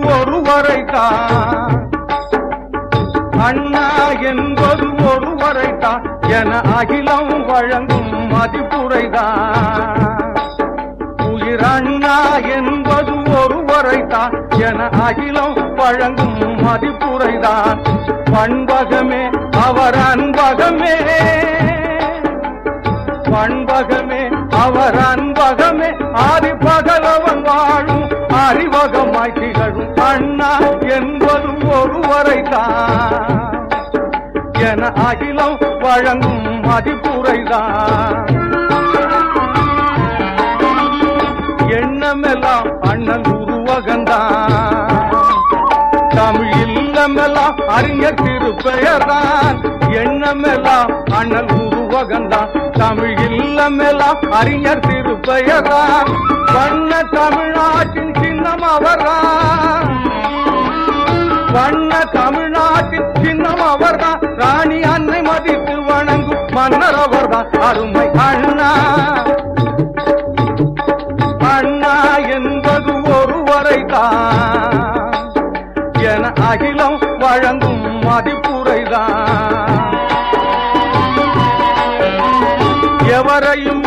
அண்ணா என்பது ஒருவரைத்தான் அண்ணா என்பது ஒருவரைத்தான் என அகிலம் வழங்கும் மதிப்புரைதான் உயிர் அண்ணா என்பது ஒருவரைத்தான் என அகிலம் வழங்கும் மதிப்புரைதான் பண்பகமே அவர் அன்பகமே பண்பகமே அவர் விரும்புவதும் ஒருவரை தான் என அகிலம் வழங்கும் மதிப்புரைதான். எண்ணமெல்லாம் அண்ணன் உருவகந்தான். தமிழ் இல்லமெல்லாம் அறிஞர் திருப்பெயர்தான். எண்ணமெல்லாம் அண்ணன் உருவகந்தான். தமிழ் இல்லமெல்லாம் அறிஞர் திருப்பெயர்தான். வண்ண தமிழ்நாட்டின் சின்னம் அவர்தான். வண்ண தமிழ்நாட்டின் சின்னம் அவர்தான். ராணி அன்னை மதித்து வணங்கும் மன்னர் அவர்தான். அருமை அண்ணா. அண்ணா என்பது ஒருவரை தான் என அகிலம் வழங்கும் மதிப்புரைதான். எவரையும்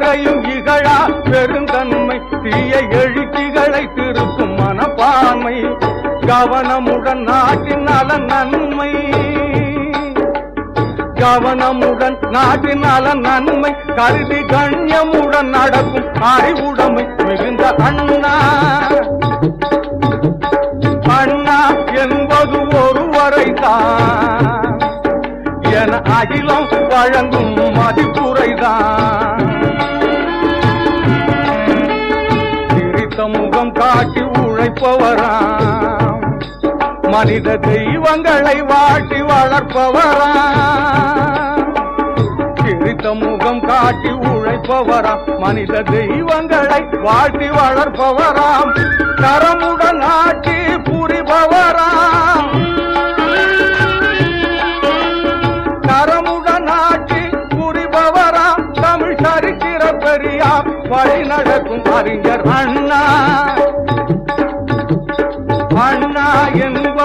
யாரையும் இகழா பெருந்தன்மை தீய எழுச்சிகளை திருக்கும் மனப்பான்மை கவனமுடன் நாட்டின் நலன் நன்மை. கவனமுடன் நாட்டின் நலன் நன்மை கருதி கண்ணியமுடன் நடக்கும் அறிவுடைமை மிகுந்த அண்ணா. அண்ணா என்பது ஒருவரை தான் என அகிலம் வழங்கும் வளர்ப்பவராம். மனித தெய்வங்களை வாட்டி வளர்ப்பவராம். சிரித்த முகம் காட்டி உழைப்பவராம். மனித தெய்வங்களை வாட்டி வளர்ப்பவராம். கரமுடன் ஆட்டி புரிபவராம். கரமுடன் ஆட்சி புரிபவராம். தமிழ் சரித்திர பெரியார். வழி நடக்கும் அறிஞர் அண்ணா.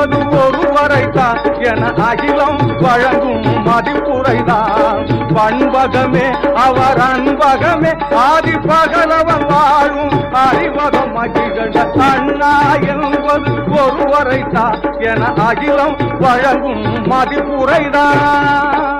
என்பது ஒருவரைதான் என அகிலம் வழங்கும் மதிப்புரைதான். பண்பகமே அவர் அன்பகமே ஆதி பகலவன் வாழும் அறிவகம் அகிகண்ட அண்ணா என்பது ஒருவரைதான் என அகிலம் வழங்கும் மதிப்புரைதான்.